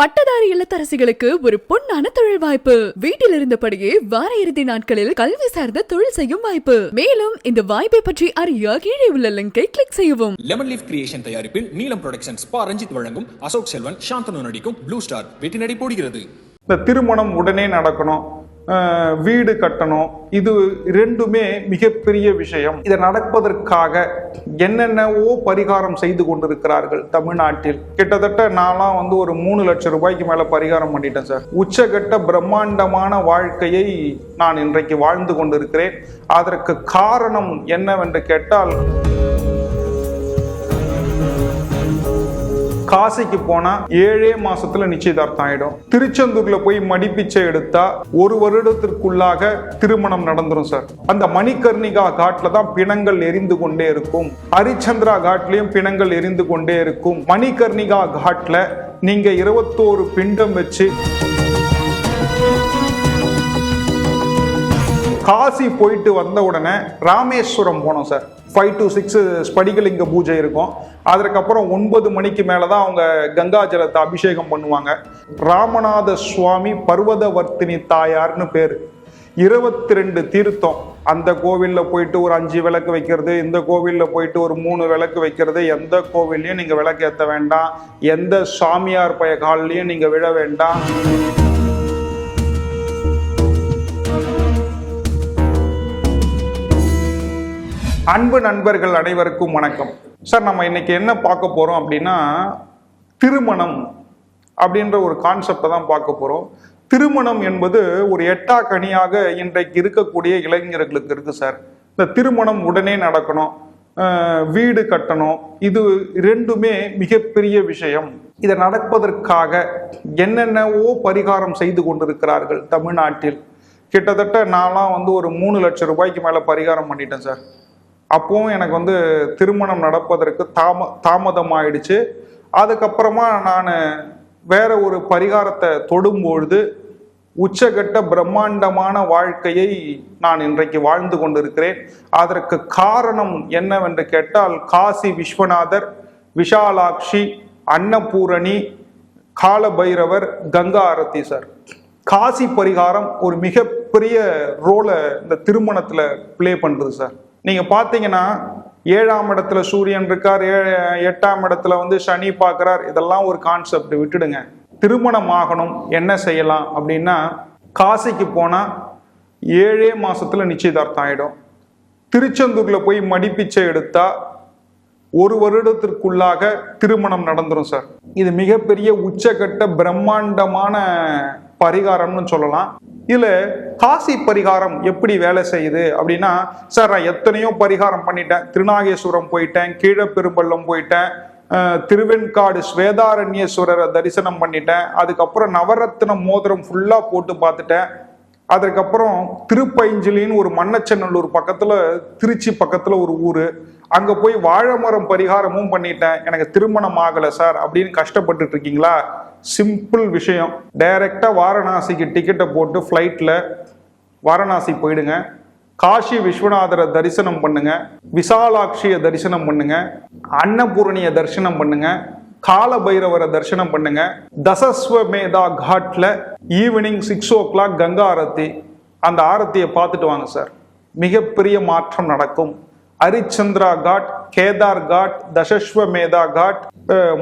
பட்டதாரி இல்லத்தரசிகளுக்கு ஒரு பொன்னான தொழில் வாய்ப்பு. வீட்டில் இருந்தபடியே வார இறுதி நாட்களில் கல்வி சார்ந்த தொழில் செய்யும் வாய்ப்பு. மேலும் இந்த வாய்ப்பை பற்றி அறிய கீழே உள்ள லிங்கை கிளிக் செய்யவும். லெமன் லீஃப் கிரியேஷன் தயாரிப்பில் நீலம் புரொடக்ஷன்ஸ் பா ரஞ்சித் வழங்கும் அசோக் செல்வன் சாந்தனு நடிக்கும் ப்ளூ ஸ்டார் வெற்றி நடை போடுகிறது. இந்த திருமணம் உடனே நடக்கணும். வீடு கட்டணும். இது ரெண்டுமே மிகப்பெரிய விஷயம். இதை நடப்பதற்காக என்னென்னவோ பரிகாரம் செய்து கொண்டிருக்கிறார்கள் தமிழ்நாட்டில். கிட்டத்தட்ட நான்லாம் வந்து ஒரு மூணு லட்சம் ரூபாய்க்கு மேல பரிகாரம் பண்ணிட்டேன் சார். உச்சகட்ட பிரம்மாண்டமான வாழ்க்கையை நான் இன்றைக்கு வாழ்ந்து கொண்டிருக்கிறேன். அதற்கு காரணம் என்னவென்று கேட்டால் காசிக்கு போனா ஏழே மாசத்துல நிச்சயதார்த்தம் ஆயிடும். திருச்செந்தூர்ல போய் மடிப்பிச்சை எடுத்தா ஒரு வருடத்திற்குள்ளாக திருமணம் நடந்துரும் சார். அந்த மணிகர்ணிகா காட்டில் தான் பிணங்கள் எரிந்து கொண்டே இருக்கும். ஹரிச்சந்திரா காட்லயும் பிணங்கள் எரிந்து கொண்டே இருக்கும். மணிகர்ணிகா காட்ல நீங்க இருபத்தோரு பிண்டம் வச்சு காசி போயிட்டு வந்த உடனே ராமேஸ்வரம் போனோம் சார். ஃபைவ் டு சிக்ஸ் ஸ்படிகலிங்க பூஜை இருக்கும். அதற்கப்புறம் ஒன்பது மணிக்கு மேலே தான் அவங்க கங்கா ஜலத்தை அபிஷேகம் பண்ணுவாங்க. ராமநாத சுவாமி பர்வதவர்த்தினி தாயார்னு பேர். இருபத்தி ரெண்டு தீர்த்தம். அந்த கோவிலில் போயிட்டு ஒரு அஞ்சு விளக்கு வைக்கிறது இந்த கோவிலில் போயிட்டு ஒரு மூணு விளக்கு வைக்கிறது எந்த கோவில்லையும் நீங்கள் விளக்கு ஏற்ற வேண்டாம். எந்த சாமியார் பய கால்லையும் நீங்கள் விழ வேண்டாம். அன்பு நண்பர்கள் அனைவருக்கும் வணக்கம். சார் நம்ம இன்னைக்கு என்ன பார்க்க போறோம் அப்படின்னா திருமணம் அப்படின்ற ஒரு கான்செப்டை தான் பார்க்க போறோம். திருமணம் என்பது ஒரு எட்டா கனியாக இன்றைக்கு இருக்கக்கூடிய இளைஞர்களுக்கு இருக்கு சார். இந்த திருமணம் உடனே நடக்கணும். வீடு கட்டணும். இது ரெண்டுமே மிகப்பெரிய விஷயம். இதை நடப்பதற்காக என்னென்னவோ பரிகாரம் செய்து கொண்டிருக்கிறார்கள் தமிழ்நாட்டில். கிட்டத்தட்ட நான்லாம் வந்து ஒரு மூணு லட்சம் ரூபாய்க்கு மேலே பரிகாரம் பண்ணிட்டேன் சார். அப்பவும் எனக்கு வந்து திருமணம் நடப்பதற்கு தாம தாமதமாயிடுச்சு. அதுக்கப்புறமா நான் வேற ஒரு பரிகாரத்தை தொடும்பொழுது உச்சகட்ட பிரம்மாண்டமான வாழ்க்கையை நான் இன்றைக்கு வாழ்ந்து கொண்டிருக்கிறேன். அதற்கு காரணம் என்னவென்று கேட்டால் காசி விஸ்வநாதர் விஷாலாட்சி அன்னபூரணி காலபைரவர் கங்கா ஆரத்தி சார். காசி பரிகாரம் ஒரு மிகப்பெரிய ரோலை இந்த திருமணத்தில் ப்ளே பண்ணுறது சார். நீங்கள் பார்த்தீங்கன்னா ஏழாம் இடத்துல சூரியன் இருக்கார் ஏ எட்டாம் இடத்துல வந்து சனி பார்க்குறார் இதெல்லாம் ஒரு கான்செப்ட் விட்டுடுங்க. திருமணம் ஆகணும் என்ன செய்யலாம் அப்படின்னா காசிக்கு போனால் ஏழே மாசத்துல நிச்சயதார்த்தம் ஆகிடும் திருச்செந்தூரில் போய் மடிப்பிச்சை எடுத்தா ஒரு வருடத்திற்குள்ளாக திருமணம் நடந்துடும் சார். இது மிகப்பெரிய உச்சகட்ட பிரம்மாண்டமான பரிகாரம்னு சொல்லலாம். இதில் காசி பரிகாரம் எப்படி வேலை செய்யுது அப்படின்னா சார் நான் எத்தனையோ பரிகாரம் பண்ணிட்டேன். திருநாகேஸ்வரம் போயிட்டேன் கீழப்பெரும்பள்ளம் போயிட்டேன் திருவெண்காடு ஸ்வேதாரண்யேஸ்வரரை தரிசனம் பண்ணிட்டேன். அதுக்கப்புறம் நவரத்ன மோதிரம் ஃபுல்லாக போட்டு பார்த்துட்டேன். அதற்கப்புறம் திருப்பைஞ்சிலின்னு ஒரு மன்னச்சநல்லூர் பக்கத்தில் திருச்சி பக்கத்தில் ஒரு ஊர். அங்கே போய் வாழைமரம் பரிகாரமும் பண்ணிட்டேன். எனக்கு திருமணம் ஆகலை சார் அப்படின்னு கஷ்டப்பட்டுட்டு இருக்கீங்களா? சிம்பிள் விஷயம். டைரக்டா வாரணாசிக்கு டிக்கெட்டை போட்டு ஃப்ளைட்டில் வாரணாசி போயிடுங்க. காஷி விஸ்வநாதரை தரிசனம் பண்ணுங்க. விசாலாட்சியை தரிசனம் பண்ணுங்க. அன்னபூரணியை தரிசனம் பண்ணுங்க. கால பைரவரை தரிசனம் பண்ணுங்க. தசஸ்வமேதா காட்டில் evening six o'clock Ganga aarti அந்த ஆரத்தியை பார்த்துட்டு வாங்க சார். மிகப்பெரிய மாற்றம் நடக்கும். ஹரிச்சந்திரா காட் கேதார் காட் தசஸ்வமேதா காட்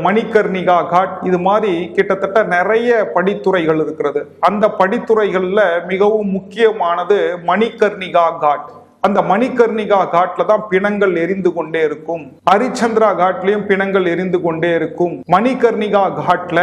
மணிகர்ணிகா காட் இது மாதிரி கிட்டத்தட்ட நிறைய படித்துறைகள் இருக்கிறது. அந்த படித்துறைகளில் மிகவும் முக்கியமானது மணிகர்ணிகா காட். அந்த மணிகர்ணிகா காட்ல தான் பிணங்கள் எரிந்து கொண்டே இருக்கும். ஹரிச்சந்திரா காட்லயும் பிணங்கள் எரிந்து கொண்டே இருக்கும். மணிகர்ணிகா காட்ல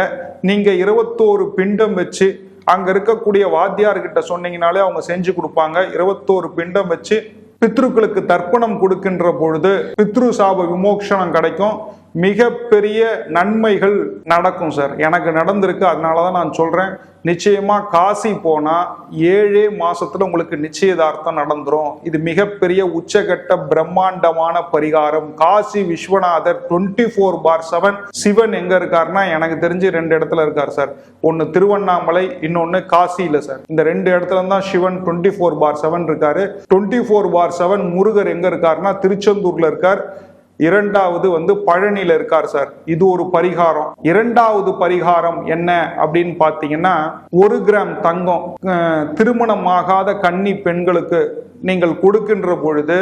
நீங்க இருபத்தோரு பிண்டம் வச்சு அங்க இருக்கக்கூடிய வாத்தியார்கிட்ட சொன்னீங்கனாலே அவங்க செஞ்சு கொடுப்பாங்க. இருபத்தோரு பிண்டம் வச்சு பித்ருக்களுக்கு தர்ப்பணம் கொடுக்கின்ற பொழுது பித்ரு சாப விமோக்ஷனம் கிடைக்கும். மிகப்பெரிய நன்மைகள் நடக்கும் சார். எனக்கு நடந்திருக்கு. அதனால தான் நான் சொல்றேன். நிச்சயமா காசி போனா ஏழே மாசத்துல உங்களுக்கு நிச்சயதார்த்தம் நடந்துரும். இது மிகப்பெரிய உச்சகட்ட பிரம்மாண்டமான பரிகாரம். Kashi Vishwanathar twenty four bar seven Sivan எங்க இருக்காருன்னா எனக்கு தெரிஞ்சு ரெண்டு இடத்துல இருக்கார் சார். ஒன்னு திருவண்ணாமலை இன்னொன்னு காசியில சார். இந்த ரெண்டு இடத்துல தான் Sivan twenty four bar seven இருக்காரு. Twenty four bar seven Murugar எங்க இருக்காருன்னா திருச்செந்தூர்ல இருக்கார். இரண்டாவது வந்து பழனியில இருக்கார் சார். இது ஒரு பரிகாரம். இரண்டாவது பரிகாரம் என்ன அப்படின்னு பாத்தீங்கன்னா ஒரு கிராம் தங்கம் திருமணம் திருமணமாகாத கன்னி பெண்களுக்கு நீங்கள் கொடுக்கின்ற பொழுது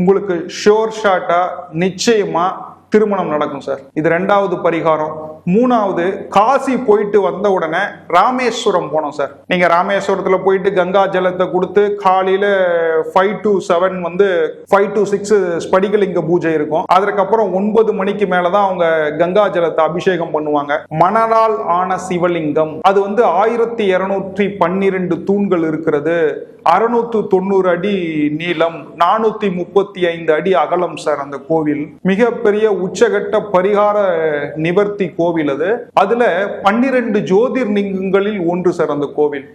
உங்களுக்கு ஷோர் ஷாட்டா நிச்சயமா திருமணம் நடக்கும் சார். இது ரெண்டாவது பரிகாரம். மூணாவது காசி போயிட்டு வந்த உடனே ராமேஸ்வரம் போனோம் சார். நீங்க ராமேஸ்வரத்துல போயிட்டு கங்கா ஜலத்தை கொடுத்து காலையில ஃபைவ் டு செவன் வந்து ஃபைவ் டு சிக்ஸ் ஸ்படிகலிங்க பூஜை இருக்கும். அதற்கப்புறம் ஒன்பது மணிக்கு மேலதான் அவங்க கங்கா ஜலத்தை அபிஷேகம் பண்ணுவாங்க. மணலால் ஆன சிவலிங்கம். அது வந்து ஆயிரத்தி இருநூற்றி பன்னிரெண்டு தூண்கள் இருக்கிறது. அறுநூத்து தொண்ணூறு அடி நீளம் நானூத்தி முப்பத்தி ஐந்து அடி அகலம் சார் அந்த கோவில். மிகப்பெரிய உச்சகட்ட பரிகார நிவர்த்தி கோவில் அது. அதுல பன்னிரண்டு ஜோதிர்லிங்கங்களில் ஒன்று சிறந்த கோவில்.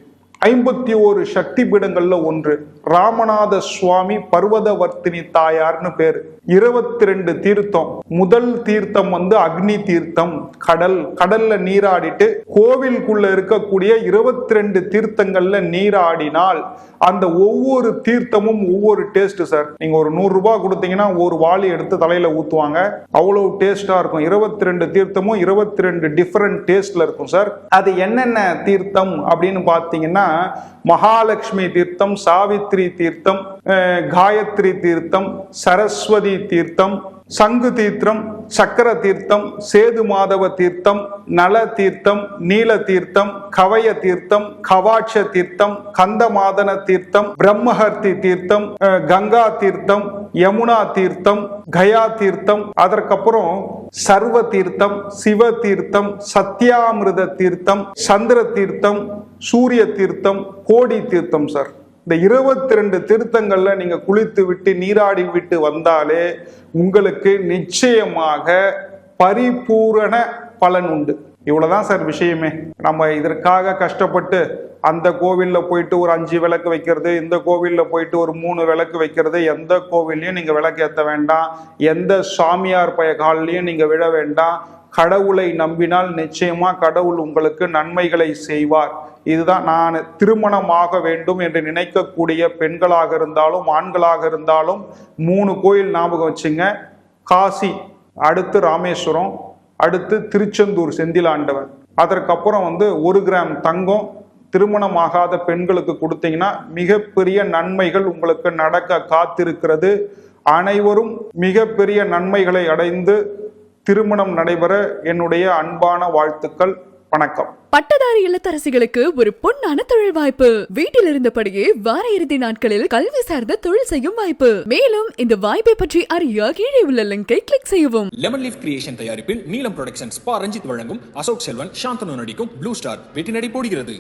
ஐம்பத்தி ஓரு சக்தி பீடங்கள்ல ஒன்று. ராமநாத சுவாமி பர்வதவர்த்தினி தாயார்னு பேரு. இருபத்தி ரெண்டு தீர்த்தம். முதல் தீர்த்தம் வந்து அக்னி தீர்த்தம் கடல். கடல்ல நீராடிட்டு கோவிலுக்குள்ள இருக்கக்கூடிய இருபத்தி ரெண்டு தீர்த்தங்கள்ல நீராடினால் அந்த ஒவ்வொரு தீர்த்தமும் ஒவ்வொரு டேஸ்ட் சார். நீங்க ஒரு நூறு ரூபாய் கொடுத்தீங்கன்னா ஒரு வாளி எடுத்து தலையில ஊத்துவாங்க. அவ்வளவு டேஸ்டா இருக்கும். இருபத்தி ரெண்டு தீர்த்தமும் இருபத்தி ரெண்டு டிஃபரெண்ட் டேஸ்ட்ல இருக்கும் சார். அது என்னென்ன தீர்த்தம் அப்படின்னு பார்த்தீங்கன்னா மகாலட்சுமி தீர்த்தம் சாவித்ரி தீர்த்தம் காயத்ரி தீர்த்தம் சரஸ்வதி தீர்த்தம் சங்கு தீர்த்தம் சக்கர தீர்த்தம் சேது மாதவ தீர்த்தம் நல தீர்த்தம் நீல தீர்த்தம் கவய தீர்த்தம் கவாட்ச தீர்த்தம் கந்தமாதன தீர்த்தம் பிரம்மஹர்த்தி தீர்த்தம் கங்கா தீர்த்தம் யமுனா தீர்த்தம் கயா தீர்த்தம் அதற்கப்புறம் சர்வ தீர்த்தம் சிவ தீர்த்தம் சத்யாமிரத தீர்த்தம் சந்திர தீர்த்தம் சூரிய தீர்த்தம் கோடி தீர்த்தம் சார். இந்த இருபத்தி ரெண்டு தீர்த்தங்கள்ல நீங்க குளித்து விட்டு நீராடி விட்டு வந்தாலே உங்களுக்கு நிச்சயமாக பரிபூரண பலன் உண்டு. இவ்வளவுதான் சார் விஷயமே. நம்ம இதற்காக கஷ்டப்பட்டு அந்த கோவிலில் போயிட்டு ஒரு அஞ்சு விளக்கு வைக்கிறது இந்த கோவிலில் போயிட்டு ஒரு மூணு விளக்கு வைக்கிறது எந்த கோவில்லையும் நீங்கள் விளக்கு ஏற்ற வேண்டாம். எந்த சாமியார் பய நீங்கள் விழ வேண்டாம். கடவுளை நம்பினால் நிச்சயமா கடவுள் உங்களுக்கு நன்மைகளை செய்வார். இதுதான் நான் திருமணமாக வேண்டும் என்று நினைக்கக்கூடிய பெண்களாக இருந்தாலும் ஆண்களாக இருந்தாலும் மூணு கோயில் ஞாபகம் வச்சுங்க. காசி அடுத்து ராமேஸ்வரம் அடுத்து திருச்செந்தூர் செந்திலாண்டவன் அதற்கப்புறம் வந்து ஒரு கிராம் தங்கம் திருமணமாகாத பெண்களுக்கு கொடுத்தீங்கன்னா மிகப்பெரிய நன்மைகள் உங்களுக்கு நடக்க காத்திருக்கிறது. அனைவரும் மிகப்பெரிய நன்மைகளை அடைந்து திருமணம் நடைபெற என்னுடைய அன்பான வாழ்த்துக்கள். வணக்கம். பட்டதாரி இல்லத்தரசிகளுக்கு ஒரு பொன்னான தொழில் வாய்ப்பு. வீட்டில் இருந்தபடியே வார இறுதி நாட்களில் கல்வி சார்ந்த தொழில் செய்யும் வாய்ப்பு. மேலும் இந்த வாய்ப்பை பற்றி அறிய கீழே உள்ள லிங்கை கிளிக் செய்யவும். லெமன் லீஃப் கிரியேஷன் தயாரிப்பில் நீலம் புரொடக்ஷன்ஸ் பா ரஞ்சித் வழங்கும். அசோக் செல்வன் சாந்தனு நடிக்கும். ப்ளூ ஸ்டார் வெற்றி நடை போடுகிறது.